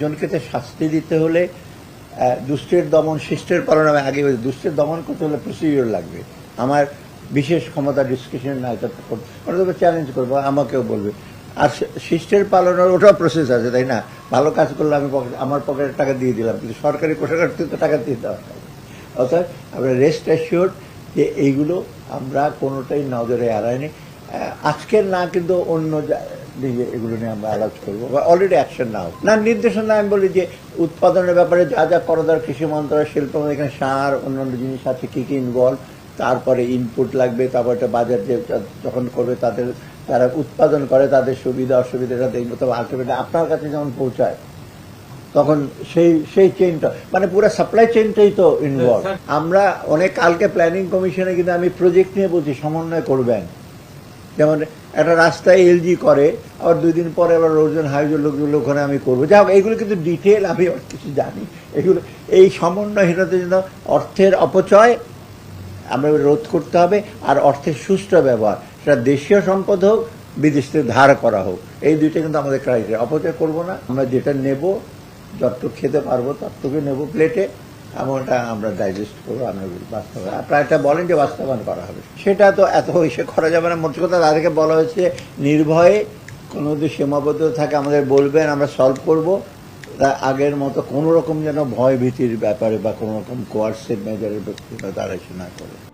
একজনকে তো শাস্তি দিতে হলে দুষ্টের দমন শিষ্টের পালন আমি আগে বলেছি, দুষ্টের দমন করতে হলে প্রসিডিওর লাগবে। আমার বিশেষ ক্ষমতা ডিসকাশন না এটা ওটা চ্যালেঞ্জ করব আমাকেও বলবে। আর শিষ্টের পালনের ওটাও প্রসেস আছে তাই না? ভালো কাজ করলে আমি আমার পকেটে টাকা দিয়ে দিলাম কিন্তু সরকারি কোষাগার থেকে তো টাকা দিয়ে দেওয়া হয়। অর্থাৎ আমরা রেস্ট অ্যাসিওর্ড যে এইগুলো আমরা কোনোটাই নজরে এড়াইনি আজকের না কিন্তু অন্য জা- এগুলো নিয়ে আমরা আলোচ করব। বা অলরেডি অ্যাকশন নাও। না নির্দেশনা আমি বলি যে উৎপাদনের ব্যাপারে যা যা করা দরকার কৃষি মন্ত্রণালয় শিল্প এখানে সার অন্যান্য জিনিস আছে কি কি ইনভলভ তারপরে ইনপুট লাগবে তারপর একটা বাজার যে যখন করবে তাদের তারা উৎপাদন করে তাদের সুবিধা অসুবিধাটা দেখবে তবে আলটিমেটলি আপনার কাছে যেমন পৌঁছায় তখন সেই সেই চেইনটা মানে পুরো সাপ্লাই চেইনটাই তো ইনভলভ আমরা অনেক কালকে প্ল্যানিং কমিশনে কিন্তু আমি প্রজেক্ট নিয়ে বলছি সমন্বয় করবেন। যেমন একটা রাস্তায় এলজি করে, আবার দুই দিন পরে আবার রোজন হাইজের লোকগুলো ওখানে আমি করব। যাই হোক এইগুলো কিন্তু ডিটেল আমি অনেক কিছু জানি। এগুলো এই সমন্বয়হীনতার জন্য অর্থের অপচয়, আমরা রোধ করতে হবে, আর অর্থের সুষ্ঠু ব্যবহার। সেটা দেশীয় সম্পদ হোক, বিদেশ থেকে ধার করা হোক। এই দুইটা কিন্তু আমাদের ক্রাইটেরিয়া অপচয় করব না, আমরা যেটা নেব, যতটুকু খেতে পারব ততটুকু নেব প্লেটে এমনটা আমরা ডাইজেস্ট করব আমরা বাস্তবায়ন আপনারা এটা বলেন যে বাস্তবায়ন করা হবে। সেটা তো এত ইসে করা যাবে না। মোট কথা তাদেরকে বলা হয়েছে, নির্ভয়ে কোনো যদি সীমাবদ্ধ থাকে, আমাদের বলবেন, আমরা সলভ করব। আগের মতো কোনো রকম যেন ভয় ভীতির ব্যাপারে বা কোনো রকম কোয়ার্সের মেজারের ব্যক্তিরা তারা না করে।